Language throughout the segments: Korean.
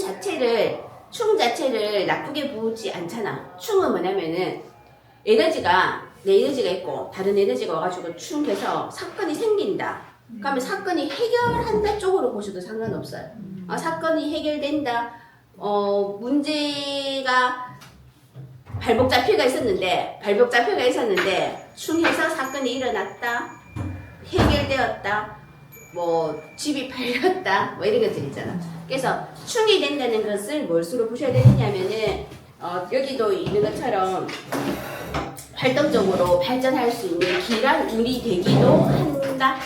자체를 충 자체를 나쁘게 보지 않잖아. 충은 뭐냐면은 에너지가 내 에너지가 있고 다른 에너지가 와가지고 충해서 사건이 생긴다. 그러면 사건이 해결한다 쪽으로 보셔도 상관없어요. 어, 사건이 해결된다. 어, 문제가 발목 잡혀가 있었는데 발목 잡혀가 있었는데 충해서 사건이 일어났다. 해결되었다. 뭐 집이 팔렸다. 뭐 이런 것들 있잖아. 그래서 충이 된다는 것을 뭘수로 보셔야 되느냐면은 어, 여기도 있는 것처럼 활동적으로 발전할 수 있는 길한 운이 되기도 한다.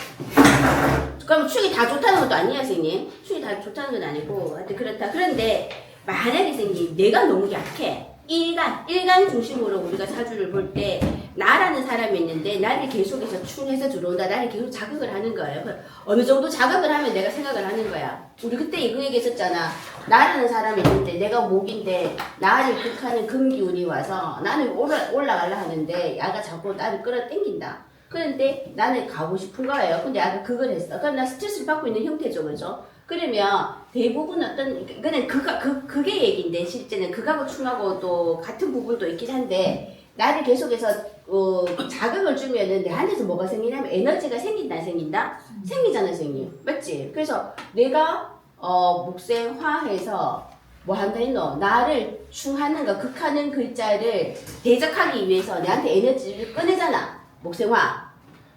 그럼 충이 다 좋다는 것도 아니에요, 선생님. 충이 다 좋다는 건 아니고, 하여튼 그렇다. 그런데 만약에 선생님, 내가 너무 약해. 일간, 일간 중심으로 우리가 사주를 볼 때, 나라는 사람이 있는데, 나를 계속해서 충해서 들어온다. 나를 계속 자극을 하는 거예요. 그 어느 정도 자극을 하면 내가 생각을 하는 거야. 우리 그때 이거 얘기했었잖아. 나라는 사람이 있는데, 내가 목인데, 나를 극하는 금기운이 와서, 나는 올라, 올라가려 하는데, 야가 자꾸 나를 끌어당긴다. 그런데 나는 가고 싶은 거예요. 근데 아까 그걸 했어. 그럼 나 스트레스를 받고 있는 형태죠, 그죠? 그러면 대부분 어떤 그는 그가 그 그게 얘긴데 실제는. 그하고 충하고 또 같은 부분도 있긴 한데 나를 계속해서 어, 자극을 주면은 내 안에서 뭐가 생기냐면 에너지가 생긴다 안 생긴다? 생기잖아 생님 맞지? 그래서 내가 어 목생화해서 뭐 한다 했노? 나를 충하는 거 극하는 글자를 대적하기 위해서 내한테 에너지를 꺼내잖아. 목생화.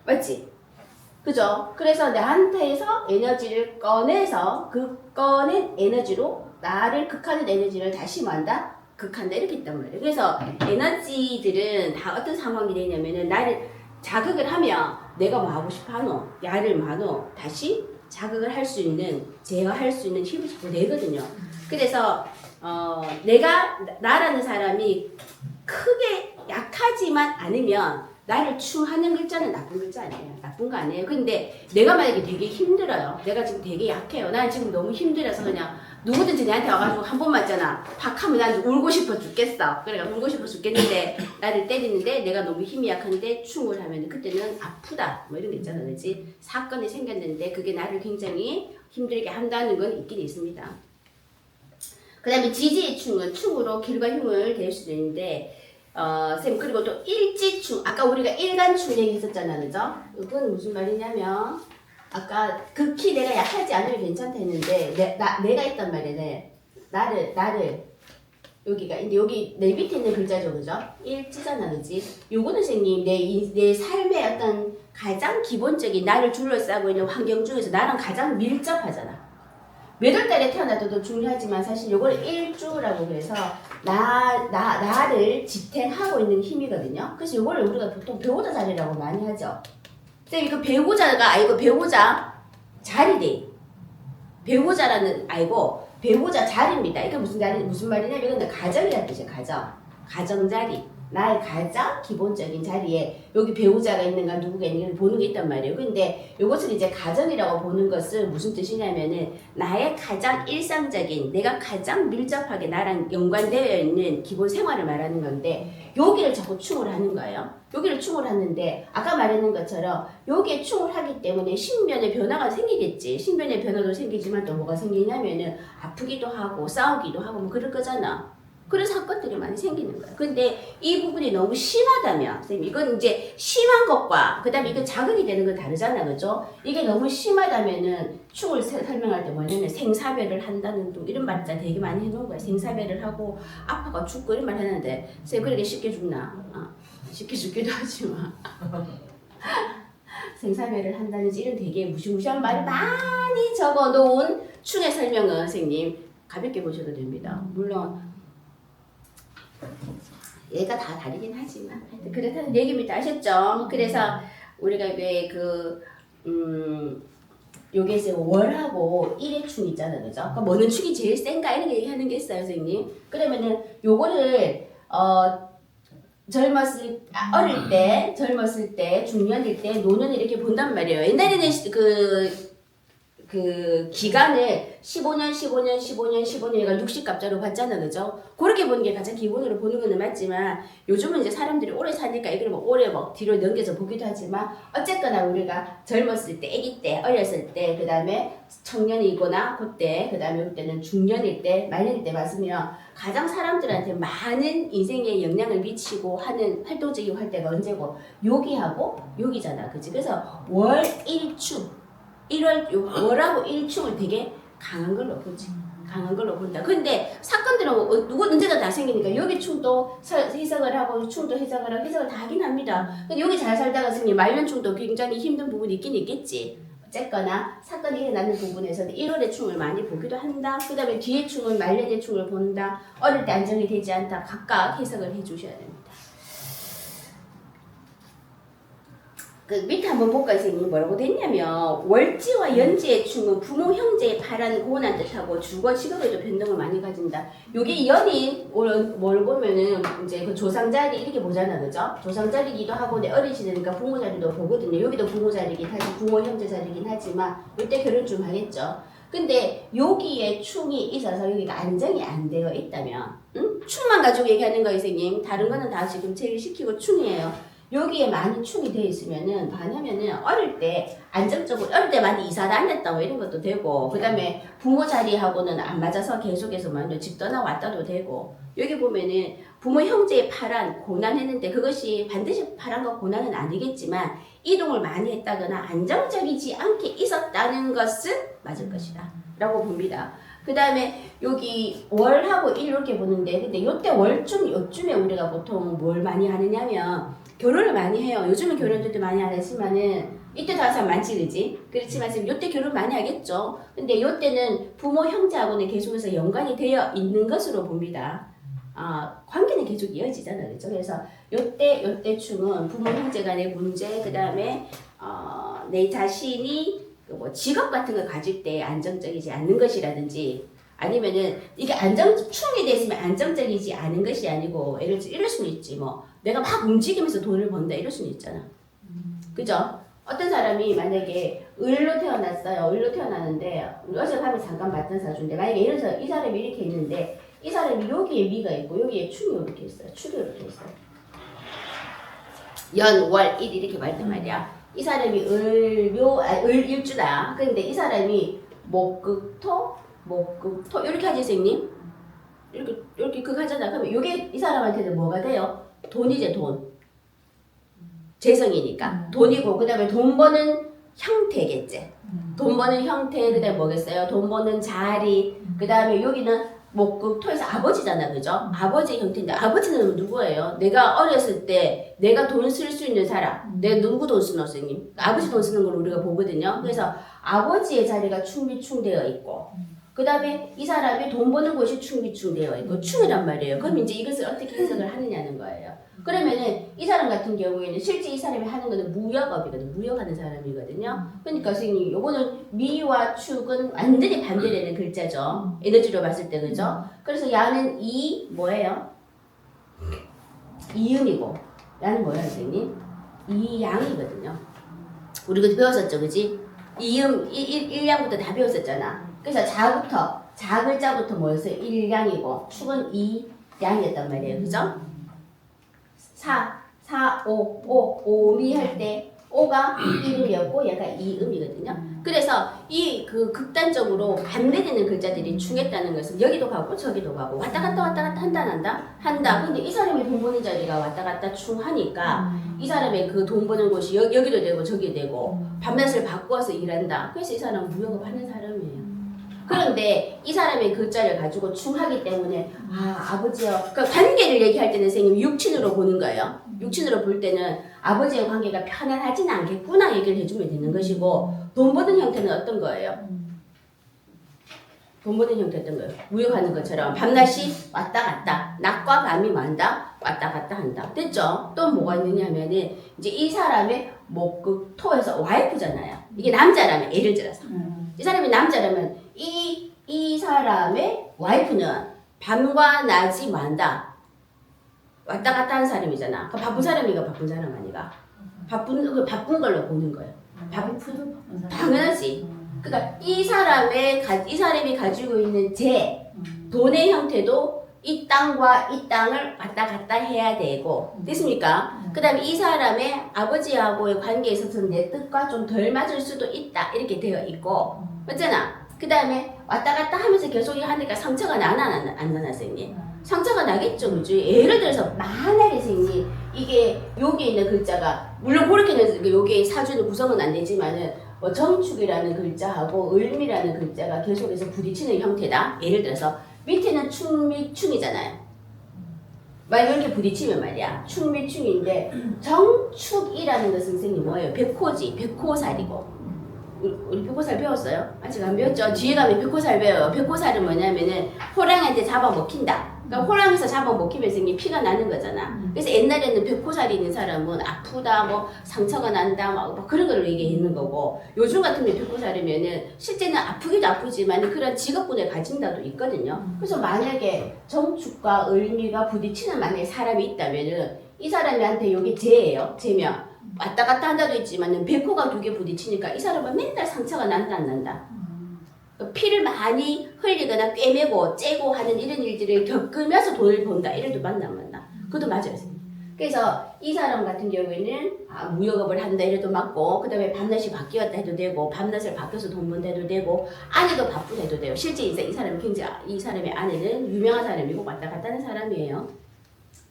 맞지? 그죠? 그래서 내한테서 에너지를 꺼내서 그 꺼낸 에너지로 나를 극하는 에너지를 다시 뭐한다? 극한다 이렇게 있단 말이에요. 그래서 에너지들은 다 어떤 상황이 되냐면은 나를 자극을 하면 내가 뭐 하고 싶어 하노? 야를 마노? 다시 자극을 할 수 있는 제어할 수 있는 힘을 자꾸 내거든요. 그래서 어, 내가 나라는 사람이 크게 약하지만 않으면 나를 충하는 글자는 나쁜 글자 아니에요. 나쁜 거 아니에요. 근데 내가 만약에 되게 힘들어요. 내가 지금 되게 약해요. 난 지금 너무 힘들어서 그냥 누구든지 내한테 와가지고 한 번 맞잖아. 팍 하면 난 울고 싶어 죽겠어. 그러니까 울고 싶어 죽겠는데 나를 때리는데 내가 너무 힘이 약한데 충을 하면 그때는 아프다. 뭐 이런 게 있잖아. 그지 사건이 생겼는데 그게 나를 굉장히 힘들게 한다는 건 있긴 있습니다. 그 다음에 지지의 충은 충으로 길과 힘을 댈 수도 있는데 어, 쌤, 그리고 또 일지충. 아까 우리가 일간충 얘기했었잖아, 그죠? 이건 무슨 말이냐면, 아까 극히 내가 약하지 않으면 괜찮다 했는데, 내, 나, 내가 있단 말이야, 내. 나를, 나를. 여기가, 근데 여기 내 밑에 있는 글자죠, 그죠? 일지잖아, 그지? 요거는 선생님, 내, 이- 내 삶의 어떤 가장 기본적인 나를 둘러싸고 있는 환경 중에서 나랑 가장 밀접하잖아. 몇월 달에 태어나도 중요하지만 사실 요걸 일주라고 그래서 나, 나, 나를 지탱하고 있는 힘이거든요. 그래서 요거를 우리가 보통 배우자 자리라고 많이 하죠. 쌤, 이거 배우자가 아니고 배우자 자리대. 배우자라는 아니고 배우자 자리입니다. 이게 무슨 자리, 무슨 말이냐면 이건 가정이라는 뜻이에요. 가정. 가정 자리. 나의 가장 기본적인 자리에 여기 배우자가 있는가 누구가 있는가 보는 게 있단 말이에요. 근데 이것을 이제 가정이라고 보는 것은 무슨 뜻이냐면은 나의 가장 일상적인 내가 가장 밀접하게 나랑 연관되어 있는 기본 생활을 말하는 건데 여기를 자꾸 충을 하는 거예요. 여기를 충을 하는데 아까 말했는 것처럼 여기에 충을 하기 때문에 신변의 변화가 생기겠지. 신변의 변화도 생기지만 또 뭐가 생기냐면은 아프기도 하고 싸우기도 하고 뭐 그럴 거잖아. 그런 사건들이 많이 생기는 거예요. 근데 이 부분이 너무 심하다면, 선생님, 이건 이제 심한 것과, 그 다음에 이건 자극이 되는 건 다르잖아, 그죠? 이게 너무 심하다면은, 축을 세- 설명할 때 뭐냐면, 생사별을 한다는 또 이런 말 있잖아. 되게 많이 해놓은 거야. 생사별을 하고, 아파가 죽고 이런 말 하는데, 선생님, 그렇게 쉽게 죽나? 어, 쉽게 죽기도 하지만. 생사별을 한다든지 이런 되게 무시무시한 말을 많이 적어 놓은 충의 설명은, 선생님, 가볍게 보셔도 됩니다. 물론, 얘가 다 다르긴 하지만 하여튼 그렇다는 얘기입니다. 아셨죠? 그래서 우리가 왜그 음, 요게 이제 월하고 일의 축 있잖아요. 그죠? 그러니까 뭐는 축이 제일 센가 이런 게 얘기하는 게 있어요, 선생님. 그러면은 요거를 어 젊었을 아, 어릴 때 젊었을 때 중년일 때 노년을 이렇게 본단 말이에요. 옛날에는 시- 그 그 기간을 15년, 15년, 15년, 15년이가 60갑자로 봤잖아, 그죠? 그렇게 보는 게 가장 기본으로 보는 거는 맞지만 요즘은 이제 사람들이 오래 사니까 이걸 뭐 오래 뭐 뒤로 넘겨서 보기도 하지만 어쨌거나 우리가 젊었을 때, 아기 때, 어렸을 때, 그 다음에 청년이거나 그때, 그 다음에 그때는 중년일 때, 말년일 때 봤으면 가장 사람들한테 많은 인생에 영향을 미치고 하는 활동적인 활때가 언제고 여기하고 여기잖아, 그지? 그래서 월 일축 1월 요 월하고 일축을 되게 강한 걸로 보지. 강한 걸로 본다. 근데 사건들은 어, 누구 언제나 다 생기니까 여기 충도 서- 해석을 하고 충도 해석을 하고 해석을 다 하긴 합니다. 근데 여기 잘 살다가 생긴 말년 충도 굉장히 힘든 부분이 있긴 있겠지. 어쨌거나 사건이 일어나는 부분에서는 1월의 충을 많이 보기도 한다. 그 다음에 뒤의 충은 말년의 충을 본다. 어릴 때 안정이 되지 않다. 각각 해석을 해주셔야 됩니다. 그 밑에 한번 볼까요, 선생님? 뭐라고 됐냐면 월지와 연지의 충은 부모 형제의 바라는 고운한 뜻하고 주거 직업에도 변동을 많이 가진다. 요게 연인 뭘, 뭘 보면은 이제 그 조상 자리 이렇게 보잖아, 그죠? 조상 자리기도 하고 내 어린 시대니까 부모 자리도 보거든요. 여기도 부모 자리긴 하지, 부모 형제 자리긴 하지만 이때 결혼 좀 하겠죠. 근데 여기에 충이 있어서 여기가 안정이 안 되어 있다면, 응? 충만 가지고 얘기하는 거예요, 선생님. 다른 거는 다 지금 제일 시키고 충이에요. 여기에 많이 충이 돼 있으면은 뭐냐면은 어릴 때 안정적으로 어릴 때 많이 이사 다녔다 뭐 이런 것도 되고 그다음에 부모 자리하고는 안 맞아서 계속해서 먼저 집 떠나 왔다도 되고. 여기 보면은 부모 형제의 파란 고난했는데 그것이 반드시 파란과 고난은 아니겠지만 이동을 많이 했다거나 안정적이지 않게 있었다는 것은 맞을 것이다. 라고 봅니다. 그 다음에 여기 월하고 일 이렇게 보는데 근데 요때 월쯤 요쯤에 우리가 보통 뭘 많이 하느냐면 결혼을 많이 해요. 요즘은 결혼들도 많이 안 했지만은 이때 다사 많지 그지? 그렇지만 지금 요때 결혼 많이 하겠죠. 근데 요때는 부모 형제하고는 계속해서 연관이 되어 있는 것으로 봅니다. 아 관계는 계속 이어지잖아요, 그죠? 그래서 요때 요때 충은 부모 형제 간의 문제, 그 다음에 어, 내 자신이 그뭐 직업 같은 걸 가질 때 안정적이지 않는 것이라든지 아니면은 이게 안정 충이 됐으면 안정적이지 않은 것이 아니고 예를 들어 이럴 수는 있지 뭐 내가 막 움직이면서 돈을 번다 이럴 수는 있잖아. 그죠? 어떤 사람이 만약에 을로 태어났어요. 을로 태어났는데 우리 어젯밤에 잠깐 봤던 사주인데 만약에 예를 들어서 이 사람이 이렇게 있는데 이 사람이 여기에 미가 있고 여기에 충이 이렇게 있어요. 축이 이렇게 있어요. 연, 월, 일 이렇게 말단 말이야. 이 사람이 을 묘, 아, 을 일주다. 근데 이 사람이 목 극 토 목 극 토 이렇게 하지 선생님? 이렇게 이렇게 극 하잖아. 그러면 이게 이 사람한테는 뭐가 돼요 돈이제 돈. 재성이니까. 돈이고 그 다음에 돈 버는 형태겠지. 돈 버는 형태 그 다음에 뭐겠어요? 돈 버는 자리. 그 다음에 여기는 목극 토에서 아버지잖아 그죠? 아버지의 형태인데 아버지는 누구예요? 내가 어렸을 때 내가 돈 쓸 수 있는 사람. 내가 누구 돈 쓰노 선생님? 아버지 돈 쓰는 걸 우리가 보거든요. 그래서 아버지의 자리가 충비충되어 있고 그 다음에 이 사람이 돈 버는 곳이 충비충되어 있고 충이란 말이에요. 그럼 이제 이것을 어떻게 해석을 하느냐는 거예요. 그러면은 이 사람 같은 경우에는 실제 이 사람이 하는 거는 무역업이거든. 무역하는 사람이거든요. 그러니까 선생님 요거는 미와 축은 완전히 반대되는 글자죠. 에너지로 봤을 때 그죠? 그래서 야는 이 뭐예요? 이음이고 야는 뭐예요 선생님? 이 양이거든요. 우리 그때 배웠었죠, 그지? 이음, 일, 일, 일양부터 다 배웠었잖아. 그래서 자부터, 자 글자부터 뭐였어요? 일양이고, 축은 이 양이었단 말이에요. 그죠? 사, 사, 오, 오, 오미 할 때, 오가 이음이었고, 얘가 이음이거든요. 그래서 이 그 극단적으로 반대되는 글자들이 충했다는 것은 여기도 가고 저기도 가고 왔다 갔다 왔다 갔다 한다 안 한다 한다 근데 이 사람이 돈 버는 자리가 왔다 갔다 충하니까 이 사람의 그 돈 버는 곳이 여, 여기도 되고 저기도 되고 밤낮을 바꿔서 일한다. 그래서 이 사람은 무역업 하는 사람이에요. 그런데 이 사람의 글자를 가지고 충하기 때문에 아 아버지요. 그러니까 관계를 얘기할 때는 선생님 육친으로 보는 거예요. 육친으로 볼 때는 아버지의 관계가 편안하진 않겠구나 얘기를 해주면 되는 것이고 돈 버는 형태는 어떤 거예요? 돈 버는 형태 어떤 거예요? 무역하는 것처럼 밤낮이 왔다 갔다 낮과 밤이 만다 왔다 갔다 한다 됐죠? 또 뭐가 있느냐 하면은 이제 이 사람의 목극 토에서 와이프잖아요 이게 남자라면 예를 들어서 이 사람이 남자라면 이, 이 사람의 와이프는 밤과 낮이 만다. 왔다 갔다 하는 사람이잖아. 그 바쁜 사람이가 바쁜 사람 아니가. 바쁜 그 바쁜 걸로 보는 거예요. 바쁘도 당연하지. 그러니까 이 사람의 가- 이 사람이 가지고 있는 재 돈의 형태도 이 땅과 이 땅을 왔다 갔다 해야 되고 됐습니까? 그 다음에 이 사람의 아버지하고의 관계에 있어서 내 뜻과 좀 덜 맞을 수도 있다. 이렇게 되어 있고 맞잖아. 그 다음에 왔다 갔다 하면서 계속 하니까 상처가 나나 안, 나- 나나 선생님? 상처가 나겠죠, 그죠? 예를 들어서 만약에 선생님 이게 여기 있는 글자가 물론 그렇게는 여기 사주는 구성은 안 되지만은 뭐 정축이라는 글자하고 을미라는 글자가 계속해서 부딪히는 형태다. 예를 들어서 밑에는 충미충이잖아요. 만약 이렇게 부딪히면 말이야 충미충인데 정축이라는 것은 선생님 뭐예요? 백호지, 백호살이고 우리, 백호살 배웠어요? 아직 안 배웠죠? 뒤에 가면 백호살 배워요. 백호살은 뭐냐면은 호랑이한테 잡아먹힌다. 그러니까 호랑이에서 잡아먹히면 선생님 피가 나는 거잖아. 그래서 옛날에는 백호살이 있는 사람은 아프다, 뭐 상처가 난다, 막, 막 그런 걸 얘기했는 거고 요즘 같은 경우 백호살이면은 실제는 아프기도 아프지만 그런 직업군을 가진다도 있거든요. 그래서 만약에 정축과 을미가 부딪히는 만약에 사람이 있다면은 이 사람한테 여기 재예요. 재면 왔다 갔다 한다도 있지만은 백호가 두 개 부딪히니까 이 사람은 맨날 상처가 난다 안 난다. 피를 많이 흘리거나 꿰매고 째고 하는 이런 일들을 겪으면서 돈을 번다. 이래도 맞나 안 맞나? 그것도 맞아요. 그래서 이 사람 같은 경우에는 아, 무역업을 한다 이래도 맞고 그 다음에 밤낮이 바뀌었다 해도 되고 밤낮을 바뀌어서 돈 번다 해도 되고 아내도 바쁘다 해도 돼요. 실제 이제 이 사람이 굉장히 이 사람의 아내는 유명한 사람이고 왔다 갔다 하는 사람이에요.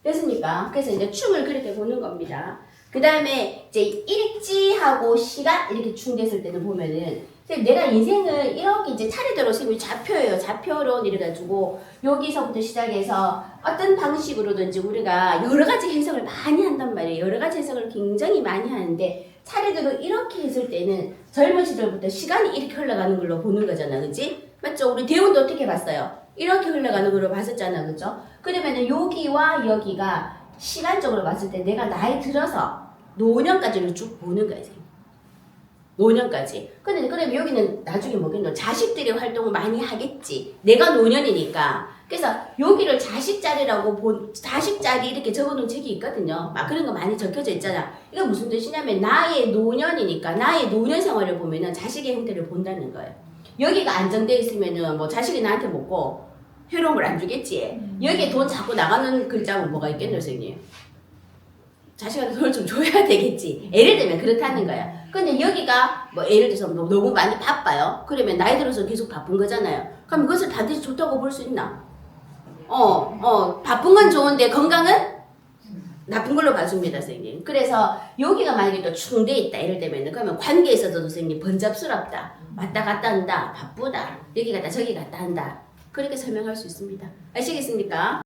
됐습니까? 그래서 이제 춤을 그렇게 보는 겁니다. 그 다음에 이제 일지하고 시간 이렇게 충됐을 때는 보면은 내가 인생을 이렇게 이제 차례대로 선생님이 좌표예요. 좌표론 이래가지고 여기서부터 시작해서 어떤 방식으로든지 우리가 여러 가지 해석을 많이 한단 말이에요. 여러 가지 해석을 굉장히 많이 하는데 차례대로 이렇게 했을 때는 젊은 시절부터 시간이 이렇게 흘러가는 걸로 보는 거잖아. 그지? 맞죠? 우리 대운도 어떻게 봤어요? 이렇게 흘러가는 걸로 봤었잖아. 그죠? 그러면은 여기와 여기가 시간적으로 봤을 때 내가 나이 들어서 노년까지를 쭉 보는. 선생님. 노년까지. 근데 그러면 여기는 나중에 뭐겠노? 자식들이 활동을 많이 하겠지. 내가 노년이니까. 그래서 여기를 자식 자리라고 본 자식 자리 이렇게 적어놓은 책이 있거든요. 막 그런 거 많이 적혀져 있잖아. 이거 무슨 뜻이냐면 나의 노년이니까 나의 노년 생활을 보면은 자식의 형태를 본다는 거예요. 여기가 안정돼 있으면은 뭐 자식이 나한테 먹고 회로움을 안 주겠지. 여기에 돈 자꾸 나가는 글자면 뭐가 있겠노, 선생님? 자식한테 돈을 좀 줘야 되겠지. 예를 들면 그렇다는 거야. 근데 여기가 뭐 예를 들어서 뭐 너무 많이 바빠요. 그러면 나이 들어서 계속 바쁜 거잖아요. 그럼 그것을 반드시 좋다고 볼 수 있나? 어, 어, 바쁜 건 좋은데 건강은 나쁜 걸로 봐줍니다, 선생님. 그래서 여기가 만약에 또 충돼 있다, 예를 들면 그러면 관계에 있어서도 선생님 번잡스럽다, 왔다 갔다 한다, 바쁘다, 여기 갔다 저기 갔다 한다. 그렇게 설명할 수 있습니다. 아시겠습니까?